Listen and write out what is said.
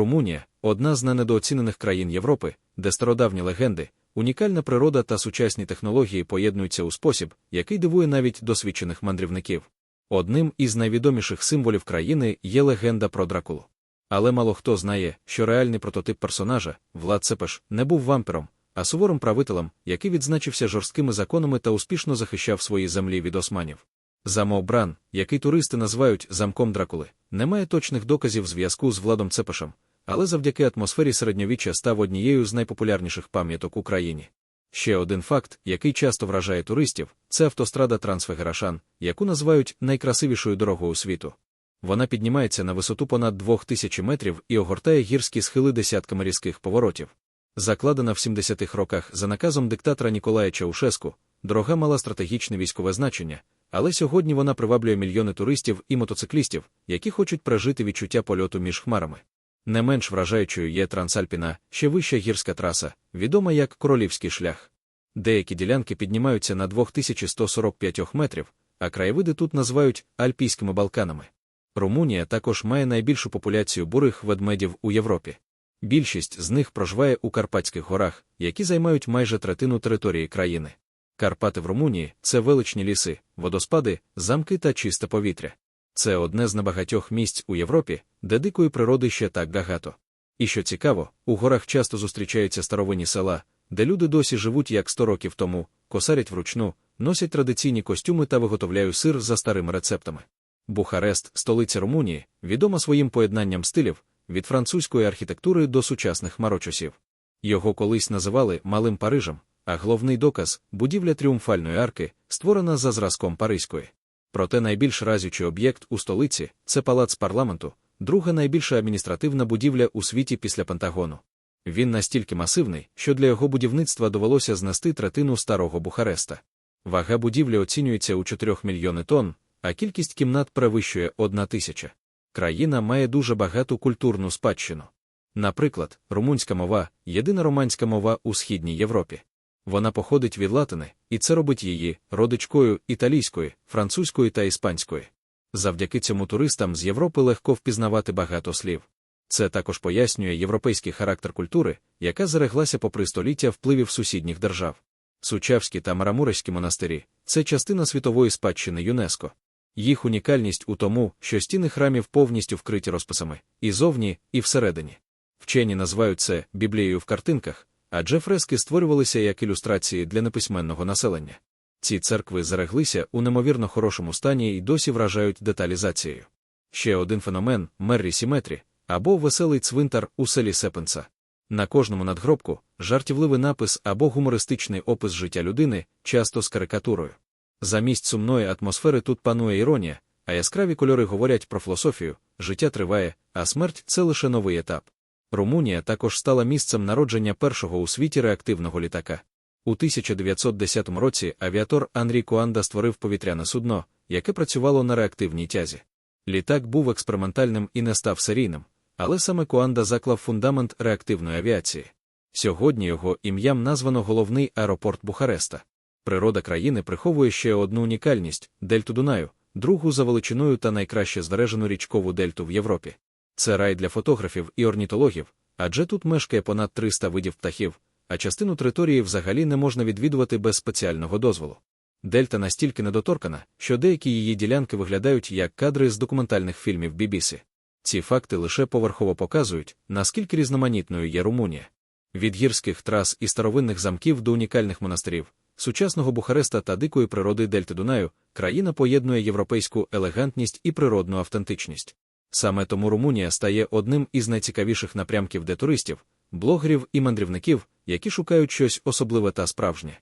Румунія одна з недооцінених країн Європи, де стародавні легенди, унікальна природа та сучасні технології поєднуються у спосіб, який дивує навіть досвідчених мандрівників. Одним із найвідоміших символів країни є легенда про дракулу. Але мало хто знає, що реальний прототип персонажа, Влад Цепеш, не був вампіром, а суворим правителем, який відзначився жорсткими законами та успішно захищав свої землі від османів. Замок Бран, який туристи називають замком Дракули, не має точних доказів зв'язку з Владом Цепешем, але завдяки атмосфері середньовіччя став однією з найпопулярніших пам'яток у країні. Ще один факт, який часто вражає туристів, це автострада Трансфегерашан, яку називають найкрасивішою дорогою світу. Вона піднімається на висоту понад 2000 метрів і огортає гірські схили десятками різких поворотів. Закладена в 70-х роках за наказом диктатора Ніколая Чаушеску, дорога мала стратегічне військове значення, але сьогодні вона приваблює мільйони туристів і мотоциклістів, які хочуть пережити відчуття польоту між хмарами. Не менш вражаючою є Трансальпіна, ще вища гірська траса, відома як Королівський шлях. Деякі ділянки піднімаються на 2145 метрів, а краєвиди тут називають Альпійськими Балканами. Румунія також має найбільшу популяцію бурих ведмедів у Європі. Більшість з них проживає у Карпатських горах, які займають майже третину території країни. Карпати в Румунії це величні ліси, водоспади, замки та чисте повітря. Це одне з небагатьох місць у Європі, де дикої природи ще так багато. І що цікаво, у горах часто зустрічаються старовинні села, де люди досі живуть як 100 років тому, косарять вручну, носять традиційні костюми та виготовляють сир за старими рецептами. Бухарест, столиця Румунії, відома своїм поєднанням стилів від французької архітектури до сучасних марочосів. Його колись називали Малим Парижем, а головний доказ будівля тріумфальної арки, створена за зразком Паризької. Проте найбільш разючий об'єкт у столиці це палац парламенту, друга найбільша адміністративна будівля у світі після Пентагону. Він настільки масивний, що для його будівництва довелося знести третину старого Бухареста. Вага будівлі оцінюється у 4 мільйони тонн, а кількість кімнат перевищує одна тисяча. Країна має дуже багату культурну спадщину. Наприклад, румунська мова єдина романська мова у Східній Європі. Вона походить від латини, і це робить її родичкою італійської, французької та іспанської. Завдяки цьому туристам з Європи легко впізнавати багато слів. Це також пояснює європейський характер культури, яка зареглася попри століття впливів сусідніх держав. Сучавські та Марамуреські монастирі це частина світової спадщини ЮНЕСКО. Їх унікальність у тому, що стіни храмів повністю вкриті розписами і зовні, і всередині. Вчені називають це Біблією в картинках, адже фрески створювалися як ілюстрації для неписьменного населення. Ці церкви зареглися у немовірно хорошому стані і досі вражають деталізацією. Ще один феномен Меррі Сіметрі або веселий цвинтар у селі Сепенца. На кожному надгробку жартівливий напис або гумористичний опис життя людини, часто з карикатурою. Замість сумної атмосфери тут панує іронія, а яскраві кольори говорять про філософію, життя триває, а смерть це лише новий етап. Румунія також стала місцем народження першого у світі реактивного літака. У 1910 році авіатор Анрій Куанда створив повітряне судно, яке працювало на реактивній тязі. Літак був експериментальним і не став серійним, але саме Куанда заклав фундамент реактивної авіації. Сьогодні його ім'ям названо головний аеропорт Бухареста. Природа країни приховує ще одну унікальність дельту Дунаю, другу за величиною та найкраще збережену річкову дельту в Європі. Це рай для фотографів і орнітологів, адже тут мешкає понад 300 видів птахів, а частину території взагалі не можна відвідувати без спеціального дозволу. Дельта настільки недоторкана, що деякі її ділянки виглядають як кадри з документальних фільмів BBC. Ці факти лише поверхово показують, наскільки різноманітною є Румунія. Від гірських трас і старовинних замків до унікальних монастирів, сучасного Бухареста та дикої природи Дельти Дунаю, країна поєднує європейську елегантність і природну автентичність. Саме тому Румунія стає одним із найцікавіших напрямків для туристів, блогерів і мандрівників, які шукають щось особливе та справжнє.